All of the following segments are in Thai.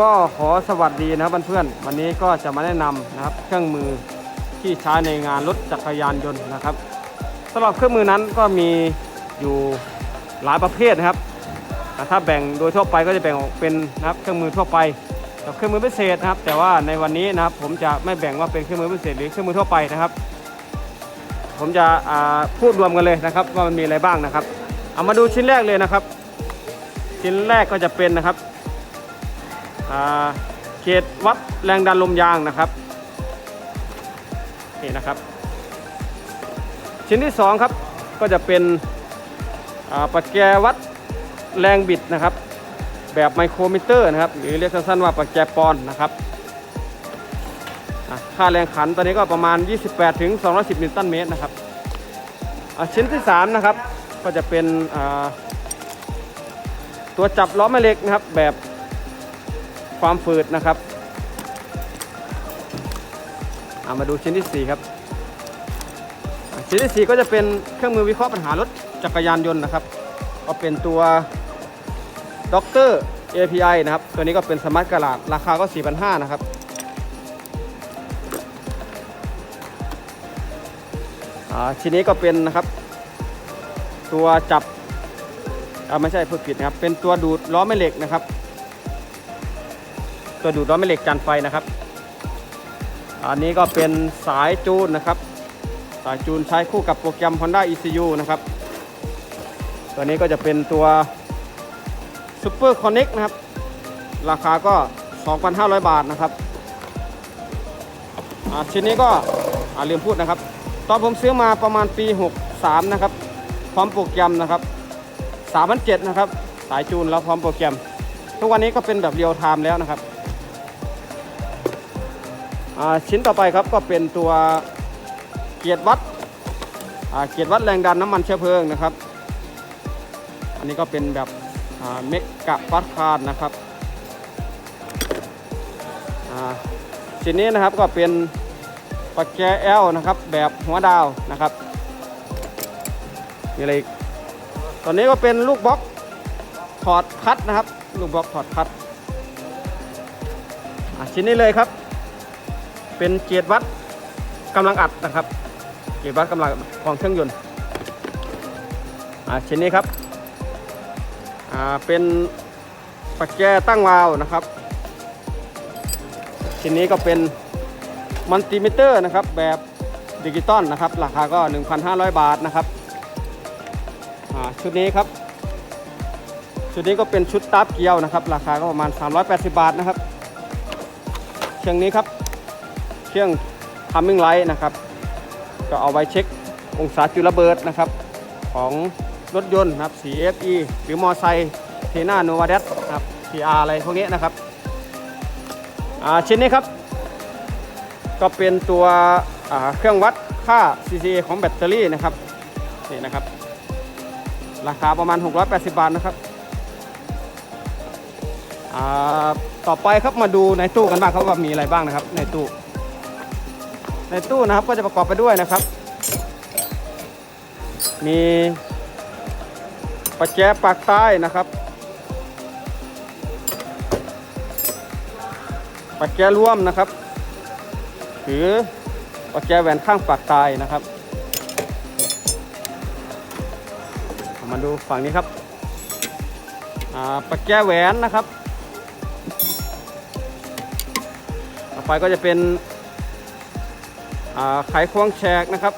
ก็ขอสวัสดีนะครับเพื่อนๆวันนี้ก็จะมาแนะนำนะครับเครื่องมือที่ใช้ในงานรถจักรยานยนต์นะครับสำหรับเครื่องมือนั้นก็มีอยู่หลายประเภทนะครับแต่ถ้าแบ่งโดยทั่วไปก็จะแบ่งออกเป็นนะครับเครื่องมือทั่วไปกับเครื่องมือพิเศษนะครับ แต่ว่าในวันนี้นะครับผมจะไม่แบ่งว่าเป็นเครื่องมือพิเศษหรือเครื่องมือทั่วไปนะครับ ผมจะพูดรวมกันเลยนะครับว่ามันมีอะไรบ้างนะครับ เอามาดูชิ้นแรกเลยนะครับ ชิ้นแรกก็จะเป็นนะครับ เขตวัดแรงดันลมยางนะครับนี่นะครับ ชิ้นที่สองครับก็จะเป็นปัจแจวัดแรงบิดนะครับ แบบไมโครมิเตอร์นะครับ หรือเรียกสั้นๆว่าปัจแจปอนนะครับค่าแรงขันตอนนี้ก็ประมาณ 28 ถึง 210 นิวตันเมตรนะครับชิ้นที่สามนะครับ ก็จะเป็นตัวจับล้อแม่เหล็กนะครับ แบบ ความฝืดนะครับเอามาดูชิ้นที่ 4 ครับ ชิ้นที่ 4 ก็จะเป็นเครื่องมือวิเคราะห์ปัญหารถจักรยานยนต์นะครับ ก็เป็นตัวด็อกเตอร์ API นะครับ ตัวนี้ก็เป็นสมาร์ทกระดาษราคาก็ 4,500 นะครับอ่าชิ้นนี้ก็เป็นนะครับ ตัวจับไม่ใช่เพูดผิดนะครับ เป็นตัวดูดล้อแม่เหล็กนะครับ ตัวดูดล้อนแม่เหล็กจานไฟนะครับ อันนี้ก็เป็นสายจูนนะครับ สายจูนใช้คู่กับโปรแกรม Honda ECU นะครับ ตัวนี้ก็จะเป็นตัว Super Connect นะครับ ราคาก็ 2,500 บาทนะครับอ่าชิ้นนี้ก็อ่าลืมพูดนะครับ ตอนผมซื้อมาประมาณปี 63 นะครับ พร้อมโปรแกรมนะครับ3,007นะครับ สายจูนแล้วพร้อมโปรแกรม ทุกวันนี้ก็เป็นแบบเรียลไทม์แล้วนะครับ ชิ้นต่อไปครับก็เป็นตัวเกียร์วัดเกียร์วัดแรงดันน้ำมันเชื้อเพลิงนะครับ อันนี้ก็เป็นแบบเมกกะฟัดคาร์ดนะครับชิ้นนี้นะครับก็เป็นปักแกแอลนะครับแบบหัวดาวนะครับมีอะไรอีกตอนนี้ก็เป็นลูกบล็อกถอดคัดนะครับ ลูกบล็อกถอดคัดชิ้นนี้เลยครับ เป็นเกียร์วัดกำลังอัดนะครับ เกียร์วัดกำลังของเครื่องยนต์อะชิ้นนี้ครับอ่าเป็นปักแจตั้งวาล์วนะครับ ชิ้นนี้ก็เป็นมัลติมิเตอร์นะครับแบบดิจิตอลนะครับ ราคาก็ 1,500 บาทนะครับอ่าชุดนี้ครับ ชุดนี้ก็เป็นชุดตับเกียวนะครับ ราคาก็ประมาณ 380 บาทนะครับเครื่องนี้ครับ เครื่องทัมมิ่งไลท์นะครับ ก็เอาไว้เช็คองศาจุลระเบิดนะครับ ของรถยนต์นะครับ CFE หรือมอไซค์เทน่าโนวาเดสครับ TR อะไรพวกนี้นะครับชิ้นนี้ครับ ก็เป็นตัวเครื่องวัดค่า CCA ของแบตเตอรี่นะครับนี่นะครับ ราคาประมาณ 680 บาทนะครับต่อไปครับมาดูในตู้กันบ้างครับว่ามีอะไรบ้างนะครับในตู้ ในตู้นะครับก็จะประกอบไปด้วยนะครับ มีปัจแจปากใต้นะครับปัจแจร่วมนะครับหรือปัจแจแหวนข้างปากใต้นะครับ มาดูฝั่งนี้ครับอ่าปักแก้แหวนนะครับ ต่อไปก็จะเป็น อ่าไขควงแฉกนะครับ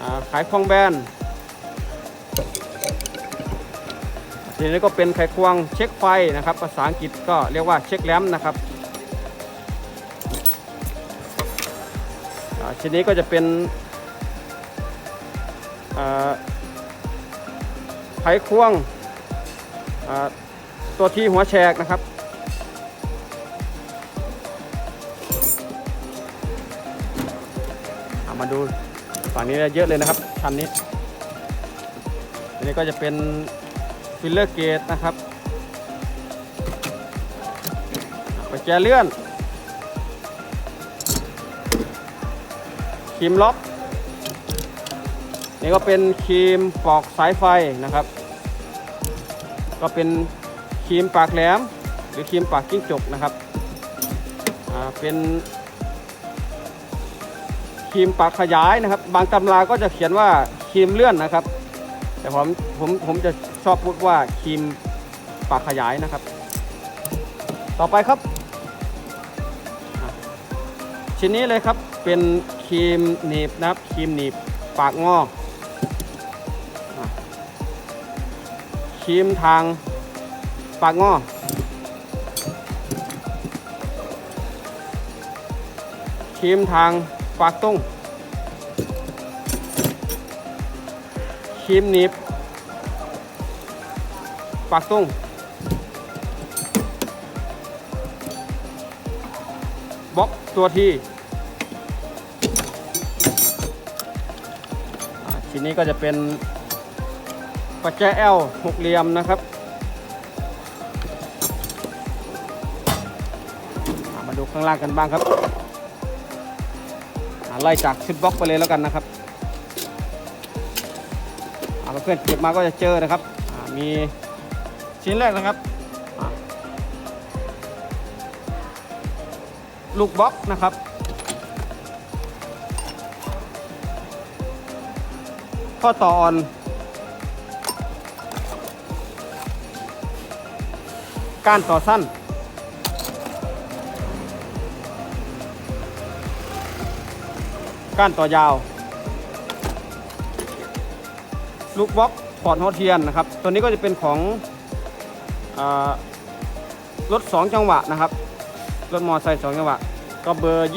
อ่าไขควงแบนทีนี้ก็เป็นไขควงเช็คไฟนะครับ ภาษาอังกฤษก็เรียกว่าเช็คแลมนะครับชิ้นนี้ก็จะเป็นอ่าไขควงตัวที่หัวแฉกนะครับ มาดูฝั่งนี้เยอะเลยนะครับชั้นนี้อันนี้ก็จะเป็นฟิลเลอร์เกตนะครับอ่าไปแจเลื่อน ครีมล็อก นี่ก็เป็นครีมปอกสายไฟนะครับ ก็เป็นครีมปากแหลม หรือครีมปากกิ้งจกนะครับ อ่า เป็น ครีมปากขยายนะครับ บางตำราก็จะเขียนว่าครีมเลื่อนนะครับ แต่ผมผมผมจะชอบพูดว่าครีมปากขยายนะครับ ต่อไปครับ ชิ้นนี้เลยครับเป็นครีมหนีบนะครับครีมหนีบปากงอครีมทางปากงอครีมทาง ปากตุ้งครีมนีบปากตุ้งบล็อกตัวทีอ่าชิ้นนี้ก็จะเป็นปัจแจแอลหกเหลี่ยมนะครับมาดูข้างล่างกันบ้างครับ ไล่จากชุดบล็อกไปเลยแล้วกันนะครับเพื่อนเก็บมาก็จะเจอนะครับมีชิ้นแรกนะครับลูกบล็อกนะครับข้อต่ออ่อนการต่อสั้น ก้านต่อยาว ลูกบล็อกพอร์ตโฮเทียนนะครับ ตัวนี้ก็จะเป็นของอรถ 2 จังหวะนะครับ รถมอเตอร์ไซค์2จังหวะ ก็เบอร์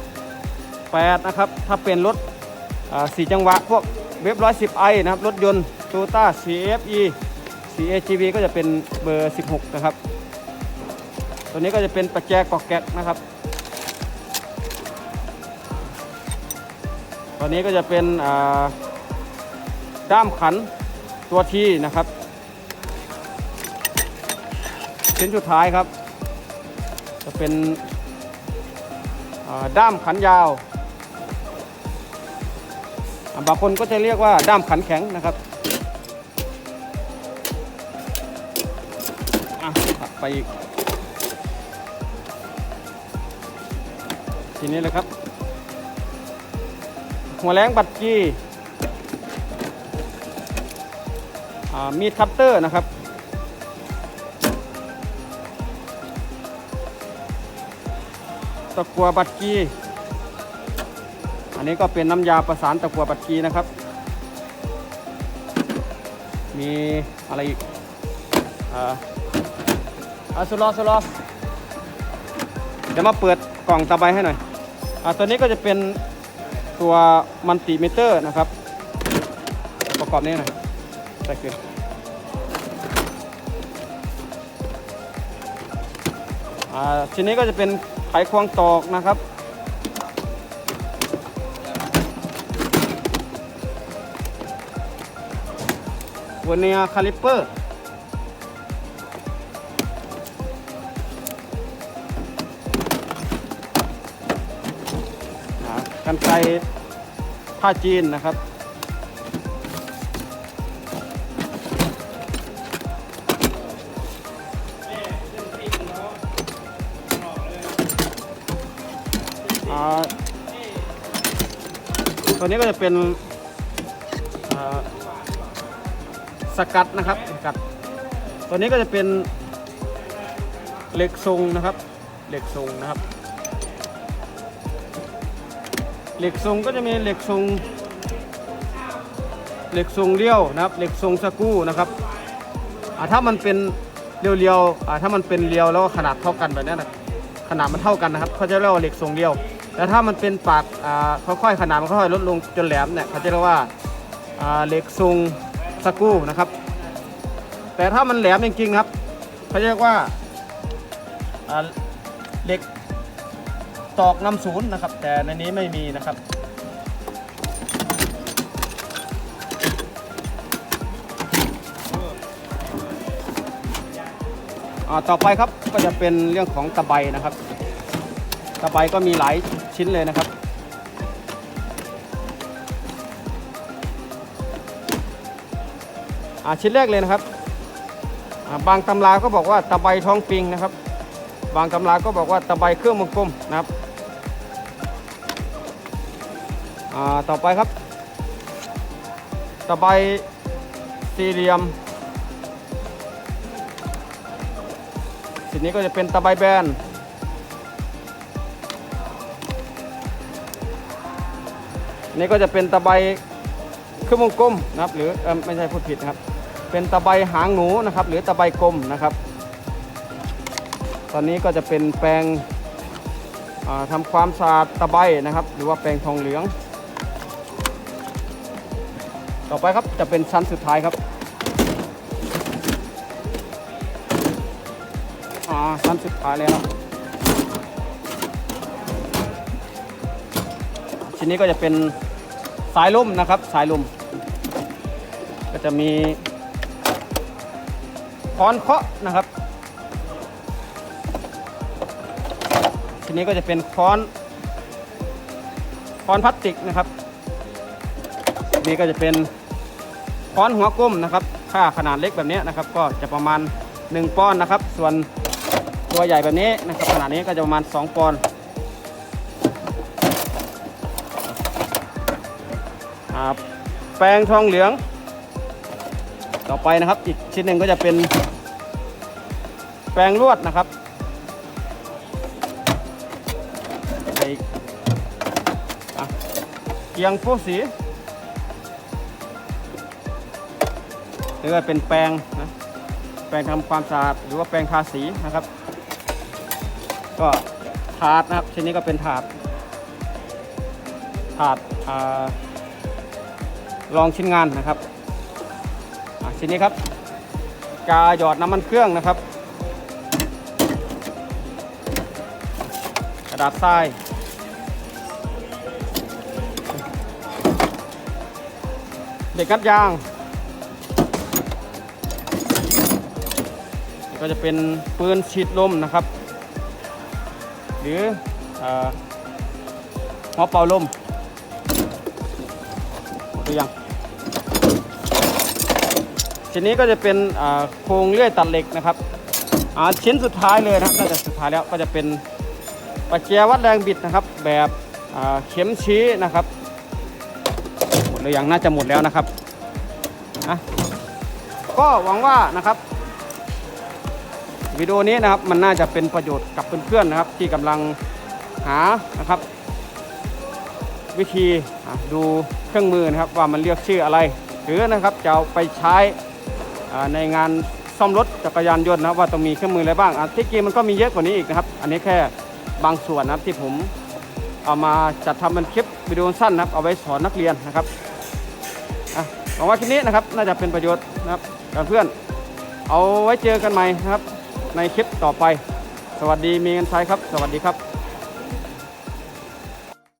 20.8 นะครับ ถ้าเป็นรถอ่า4จังหวะ พวกเว็บ 110i นะครับ รถยนต์ Toyota CFE CAGV ก็จะเป็นเบอร์ 16 นะครับ ตัวนี้ก็จะเป็นประแจกอกแกะนะครับ ตัวนี้ก็จะเป็นด้ามขันตัวทีนะครับชิ้นสุดท้ายครับ จะเป็นด้ามขันยาวบางคนก็จะเรียกว่าด้ามขันแข็งนะครับตัดไปอีก ทีนี้เลยครับ หัวแรงบัตรจีมีดคัตเตอร์นะครับ ตะกัวบัตรจีอันนี้ก็เป็นน้ำยาประสานตะกัวบัตรจีนะครับ มีอะไรอีกอ่าสุรอสุรอเดี๋ยวมาเปิดกล่องตะไบให้หน่อยอ่าตัวนี้ก็จะเป็น ตัวมัลติมิเตอร์นะครับ ประกอบนี้น่อยใส่ขึ้นอ่าชิ้นนี้ก็จะเป็นไขควงตอกนะครับวอร์เนียคาลิปเปอร์ กันไกรผ้าจีนนะครับ ตัวนี้ก็จะเป็นสกัดนะครับสกัด ตัวนี้ก็จะเป็นเหล็กทรงนะครับ เหล็กทรงนะครับ เหล็กทรงก็จะมีเหล็กทรงเหล็กทรงเลี้ยวนะครับเหล็กทรงสกรูนะครับถ้ามันเป็นเรียวๆถ้ามันเป็นเรียวแล้วขนาดเท่ากันแบบนี้นะขนาดมันเท่ากันนะครับเขาจะเรียกว่าเหล็กทรงเรียว แต่ถ้ามันเป็นปากอ่าค่อยๆขนาดมันค่อยๆลดลงจนแหลมเนี่ยเขาจะเรียกว่าเหล็กทรงสกรูนะครับ แต่ถ้ามันแหลมจริงๆครับเขาเรียกว่าเหล็ก ตอกนำศูนย์นะครับ แต่ในนี้ไม่มีนะครับอ่าต่อไปครับก็จะเป็นเรื่องของตะไบนะครับ ตะไบก็มีหลายชิ้นเลยนะครับอ่าชิ้นแรกเลยนะครับ บางตำราก็บอกว่าตะไบท้องปิงนะครับ บางตำราก็บอกว่าตะไบเครื่องวงกลมนะครับ อ่าต่อไปครับตะไบสี่เหลี่ยมสีนี้ก็จะเป็นตะไบแบนนี่ก็จะเป็นตะไบเครื่องวงกลมนะครับ หรืออไม่ใช่พูดผิดนะครับ เป็นตะไบหางหนูนะครับ หรือตะไบกลมนะครับ ตอนนี้ก็จะเป็นแปลงอ่าทำความสะอาดตะไบนะครับ หรือว่าแปลงทองเหลือง ต่อไปครับจะเป็นชั้นสุดท้ายครับอ่าชั้นสุดท้ายแล้วชิ้นนี้ก็จะเป็นสายลุ่มนะครับสายลุ่มก็จะมีค้อนเคาะนะครับชิ้นนี้ก็จะเป็นค้อนค้อนพลาสติกนะครับ นี่ก็จะเป็น ค้อนหัวก้มนะครับค่าขนาดเล็กแบบนี้นะครับ ก็จะประมาณ 1ปอนด์นะครับ ส่วนตัวใหญ่แบบนี้นะครับ ขนาดนี้ก็จะประมาณ 2ปอนด์แปรงทองเหลือง ต่อไปนะครับ อีกชิ้นหนึ่งก็จะเป็น แปรงลวดนะครับไอ้อะเกียงโพสี รือว่าเป็นแปรงนะแปรงทำความสะอาดหรือว่าแปรงทาสีนะครับ ก็ถาดนะครับชิ้นนี้ก็เป็นถาดถาดอ่ารองชิ้นงานนะครับชิ้นนี้ครับกาหยอดน้ำมันเครื่องนะครับ กระดาษทรายเด็กกัดยาง ก็จะเป็นปืนฉีดลมนะครับ หรือเอ่อหัวเป่าลมหมดหรือยังชิ้นนี้ก็จะเป็นโครงเลื่อยตัดเหล็กนะครับชิ้นสุดท้ายเลยนะครับน่าจะสุดท้ายแล้วก็จะเป็นปัจเจียวัดแรงบิดนะครับ แบบเข็มชี้นะครับหมดหรือยังน่าจะหมดแล้วนะครับนะก็หวังว่านะครับ วิดีโอนี้นะครับมันน่าจะเป็นประโยชน์กับเพื่อนๆนะครับ ที่กำลังหานะครับ วิธีดูเครื่องมือนะครับว่ามันเรียกชื่ออะไร หรือนะครับจะเอาไปใช้ในงานซ่อมรถจักรยานยนต์นะครับว่าต้องมีเครื่องมืออะไรบ้างที่จริงมันก็มีเยอะกว่านี้อีกนะครับ อันนี้แค่บางส่วนนะครับที่ผมเอามาจัดทำเป็นคลิปวิดีโอสั้นนะครับเอาไว้สอนนักเรียนนะครับหวังว่าคลิปนี้นะครับน่าจะเป็นประโยชน์นะครับกับเพื่อนเอาไว้เจอกันใหม่นะครับ ในคลิปต่อไป สวัสดีมีเงินใช้ครับ สวัสดีครับ